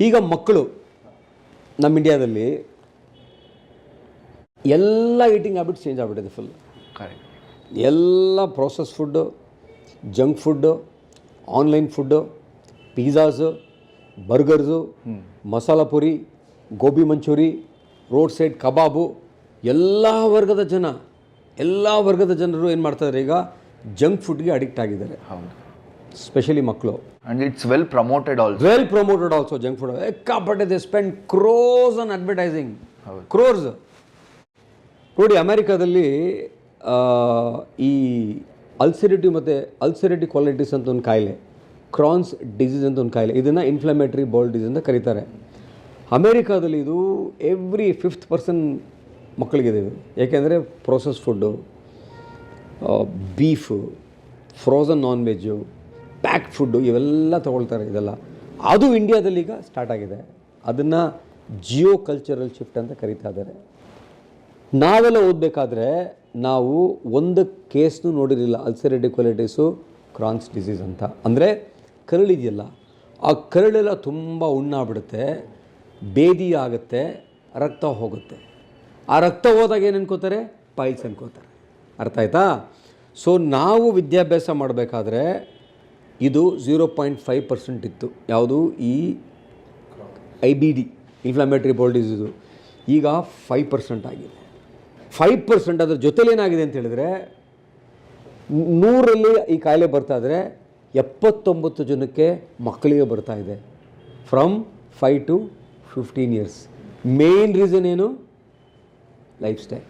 ಈಗ ಮಕ್ಕಳು ನಮ್ಮ ಇಂಡಿಯಾದಲ್ಲಿ ಎಲ್ಲ ಈಟಿಂಗ್ ಹ್ಯಾಬಿಟ್ಸ್ ಚೇಂಜ್ ಆಗಿಬಿಟ್ಟಿದೆ ಫುಲ್ ಎಲ್ಲ process food junk food online food pizzas burgers masala puri gobi manchuri road side kebab ಎಲ್ಲ ವರ್ಗದ ಜನ, ಎಲ್ಲ ವರ್ಗದ ಜನರು ಏನು ಮಾಡ್ತಾಯಿದ್ದಾರೆ ಈಗ ಜಂಕ್ ಫುಡ್ಗೆ ಅಡಿಕ್ಟ್ ಆಗಿದ್ದಾರೆ. ಹೌದು. ಸ್ಪೆಷಲಿ ಮಕ್ಕಳು. And it's well promoted also well promoted also junk food ಎಕ್ಕಾಪಟ್ಟೆ they spend crores on advertising crores ನೋಡಿ ಅಮೆರಿಕಾದಲ್ಲಿ ಈ ಅಲ್ಸಿರಿಟಿ ಮತ್ತು ಅಲ್ಸಿರಿಟಿ ಕ್ವಾಲಿಟೀಸ್ ಅಂತ ಒಂದು ಕಾಯಿಲೆ ಕ್ರಾನ್ಸ್ ಡಿಸೀಸ್ ಅಂತ ಒಂದು ಕಾಯಿಲೆ ಇದನ್ನು ಇನ್ಫ್ಲಮೇಟರಿ ಬೌಲ್ ಡಿಸೀಸ್ ಅಂತ ಕರೀತಾರೆ. ಅಮೇರಿಕಾದಲ್ಲಿ ಇದು ಎವ್ರಿ ಫಿಫ್ತ್ ಪರ್ಸನ್ ಮಕ್ಕಳಿಗಿದೆ ಇದು. ಏಕೆಂದರೆ process food beef frozen non veg packed food ಇವೆಲ್ಲ ತೊಗೊಳ್ತಾರೆ ಇದೆಲ್ಲ. ಅದು ಇಂಡಿಯಾದಲ್ಲಿ ಈಗ ಸ್ಟಾರ್ಟ್ ಆಗಿದೆ. ಅದನ್ನು ಜಿಯೋ ಕಲ್ಚರಲ್ ಶಿಫ್ಟ್ ಅಂತ ಕರೀತಾ ಇದ್ದಾರೆ. ನಾವೆಲ್ಲ ಓದಬೇಕಾದ್ರೆ ನಾವು ಒಂದು ಕೇಸ್ನು ನೋಡಿರಲಿಲ್ಲ ಅಲ್ಸರೇಟಿವ್ ಕ್ವಾಲಿಟೀಸು, ಕ್ರಾನ್ಸ್ ಡಿಸೀಸ್ ಅಂತ. ಅಂದರೆ ಕರಳಿದೆಯಲ್ಲ, ಆ ಕರಳೆಲ್ಲ ತುಂಬ ಉಣ್ಣಾಗ್ಬಿಡುತ್ತೆ, ಬೇದಿ ಆಗುತ್ತೆ, ರಕ್ತ ಹೋಗುತ್ತೆ. ಆ ರಕ್ತ ಹೋದಾಗ ಏನು ಅನ್ಕೋತಾರೆ? ಪೈಲ್ಸ್ ಅನ್ಕೋತಾರೆ. ಅರ್ಥ ಆಯ್ತಾ? ಸೊ ನಾವು ವಿದ್ಯಾಭ್ಯಾಸ ಮಾಡಬೇಕಾದ್ರೆ ಇದು ಝೀರೋ ಪಾಯಿಂಟ್ ಫೈವ್ ಪರ್ಸೆಂಟ್ ಇತ್ತು. ಯಾವುದು? ಈ I B D inflammatory bowel disease ಈಗ ಫೈವ್ ಪರ್ಸೆಂಟ್ ಆಗಿದೆ. ಫೈವ್ ಪರ್ಸೆಂಟ್ ಅದ್ರ ಏನಾಗಿದೆ ಅಂತ ಹೇಳಿದ್ರೆ, ನೂರಲ್ಲಿ ಈ ಕಾಯಿಲೆ ಬರ್ತಾ ಇದ್ರೆ ಎಪ್ಪತ್ತೊಂಬತ್ತು ಜನಕ್ಕೆ ಮಕ್ಕಳಿಗೆ ಬರ್ತಾ ಇದೆ. From five to fifteen years main reason ಏನು? Life style